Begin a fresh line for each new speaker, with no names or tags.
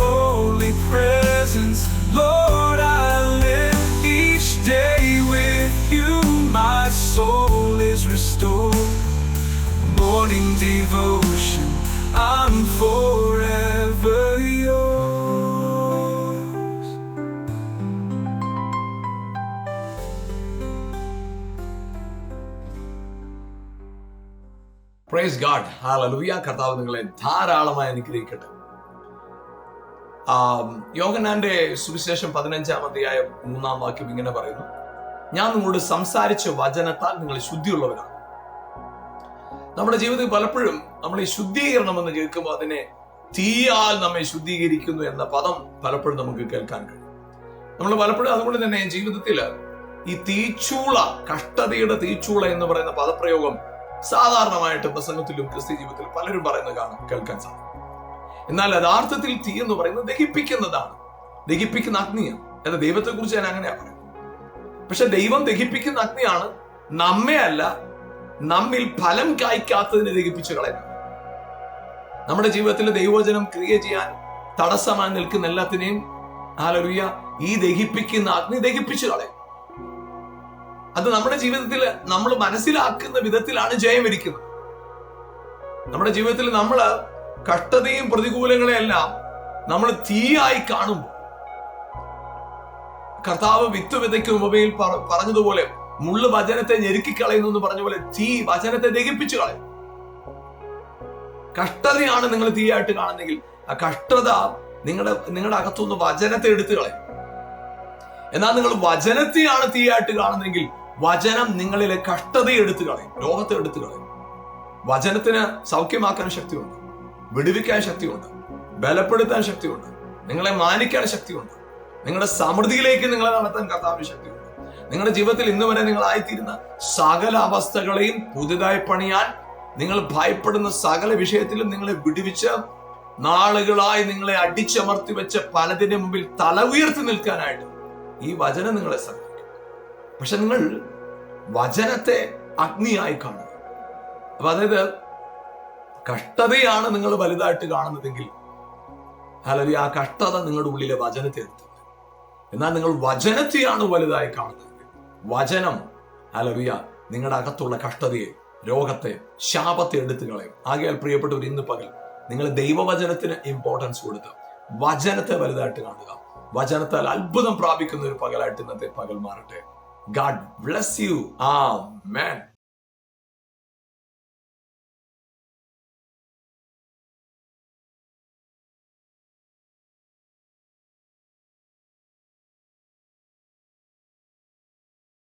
holy presence. Lord, I live each day with you. My soul is restored. Morning devotion, I'm forever yours.
Praise god hallelujah കർത്താവ് നിങ്ങളെ ധാരാളമായി അനുഗ്രഹിക്കട്ടെ ആം, യോഹന്നാന്റെ സുവിശേഷം പതിനഞ്ചാം അധ്യായം മൂന്നാം വാക്യം ഇങ്ങനെ പറയുന്നു. ഞാൻ നിങ്ങളോട് സംസാരിച്ച വചനത്താൽ നിങ്ങൾ ശുദ്ധിയുള്ളവരാണ്. നമ്മുടെ ജീവിതത്തിൽ പലപ്പോഴും നമ്മൾ ഈ ശുദ്ധീകരണം എന്ന് കേൾക്കുമ്പോൾ അതിനെ തീയാൽ നമ്മെ ശുദ്ധീകരിക്കുന്നു എന്ന പദം പലപ്പോഴും നമുക്ക് കേൾക്കാൻ കഴിയും. നമ്മൾ പലപ്പോഴും അതുകൊണ്ട് തന്നെ ജീവിതത്തിൽ ഈ തീച്ചൂള കഷ്ടതയുടെ തീച്ചൂള എന്ന് പറയുന്ന പദപ്രയോഗം സാധാരണമായിട്ട് പ്രസംഗത്തിലും ക്രിസ്ത്യ ജീവിതത്തിലും പലരും പറയുന്നത് കാണാം കേൾക്കാൻ സാധിക്കും. എന്നാൽ യഥാർത്ഥത്തിൽ തീ എന്ന് പറയുന്നത് ദഹിപ്പിക്കുന്നതാണ്. ദഹിപ്പിക്കുന്ന അഗ്നിയാണ് എന്നാൽ ദൈവത്തെ കുറിച്ച് ഞാൻ അങ്ങനെയാണ് പറയുന്നത്. പക്ഷെ ദൈവം ദഹിപ്പിക്കുന്ന അഗ്നിയാണ് നമ്മെ അല്ല നമ്മിൽ ഫലം കായ്ക്കാത്തതിനെ ദഹിപ്പിച്ചു കളയുന്നത്. നമ്മുടെ ജീവിതത്തിൽ ദൈവവചനം ക്രിയ ചെയ്യാൻ തടസ്സമായി നിൽക്കുന്ന എല്ലാത്തിനെയും ആലറിയ ഈ ദഹിപ്പിക്കുന്ന അഗ്നി ദഹിപ്പിച്ചു കളയും. അത് നമ്മുടെ ജീവിതത്തിൽ നമ്മൾ മനസ്സിലാക്കുന്ന വിധത്തിലാണ് ജയം ഇരിക്കുന്നത് നമ്മുടെ ജീവിതത്തിൽ നമ്മൾ കഷ്ടതയും പ്രതികൂലങ്ങളെല്ലാം നമ്മൾ തീയായി കാണും. കർത്താവ് വിത്ത് വിതയ്ക്കും മൊബൈൽ പറഞ്ഞതുപോലെ മുള്ളു വചനത്തെ ഞെരുക്കിക്കളയുന്നു എന്ന് പറഞ്ഞ പോലെ തീ വചനത്തെ ദഹിപ്പിച്ചു കളയും. കഷ്ടതയാണ് നിങ്ങൾ തീയായിട്ട് കാണുന്നെങ്കിൽ ആ കഷ്ടത നിങ്ങളുടെ നിങ്ങളുടെ അകത്തുനിന്ന് വചനത്തെ എടുത്തു കളയും. എന്നാൽ നിങ്ങൾ വചനത്തെയാണ് തീയായിട്ട് കാണുന്നെങ്കിൽ വചനം നിങ്ങളിലെ കഷ്ടതയെ എടുത്തു കളയും ലോകത്തെ എടുത്തു കളയും. വചനത്തിന് സൗഖ്യമാക്കാൻ ശക്തിയുണ്ട്. വിടുവിക്കാൻ ശക്തിയുണ്ട്. ബലപ്പെടുത്താൻ ശക്തിയുണ്ട്. നിങ്ങളെ മാനിക്കാൻ ശക്തിയുണ്ട്. നിങ്ങളുടെ സമൃദ്ധിയിലേക്ക് നിങ്ങളെ നടത്താൻ കർത്താവിന് ശക്തിയുണ്ട്. നിങ്ങളുടെ ജീവിതത്തിൽ ഇന്ന് വരെ നിങ്ങളായിത്തീരുന്ന സകല അവസ്ഥകളെയും പുതുതായി പണിയാൻ നിങ്ങൾ ഭയപ്പെടുന്ന സകല വിഷയത്തിലും നിങ്ങളെ വിടുവിച്ച് നാളുകളായി നിങ്ങളെ അടിച്ചമർത്തി വെച്ച പലതിന്റെ മുമ്പിൽ തല ഉയർത്തി നിൽക്കാനായിട്ട് ഈ വചനം നിങ്ങളെ സഹായിക്കും. പക്ഷെ നിങ്ങൾ വചനത്തെ അഗ്നിയായി കാണുക അപ്പൊ അതായത് കഷ്ടതയാണ് നിങ്ങൾ വലുതായിട്ട് കാണുന്നതെങ്കിൽ അല്ലെങ്കിൽ ആ കഷ്ടത നിങ്ങളുടെ ഉള്ളിലെ വചനത്തെ എത്തുന്നത് എന്നാൽ നിങ്ങൾ വചനത്തെയാണ് വലുതായി കാണുന്നത്. വചനം അലറിയ നിങ്ങളുടെ അകത്തുള്ള കഷ്ടതയെ രോഗത്തെ ശാപത്തെ എടുത്തു കളയും. ആകയാൽ പ്രിയപ്പെട്ടവർ ഇന്ന് പകൽ നിങ്ങൾ ദൈവവചനത്തിന് ഇമ്പോർട്ടൻസ് കൊടുത്ത് വചനത്തെ വലുതായിട്ട് കാണുക. വചനത്താൽ അത്ഭുതം പ്രാപിക്കുന്ന ഒരു പകലായിട്ട് ഇന്നത്തെ പകൽ മാറട്ടെ. ഗാഡ് ബ്ലസ് യു ആ മാൻ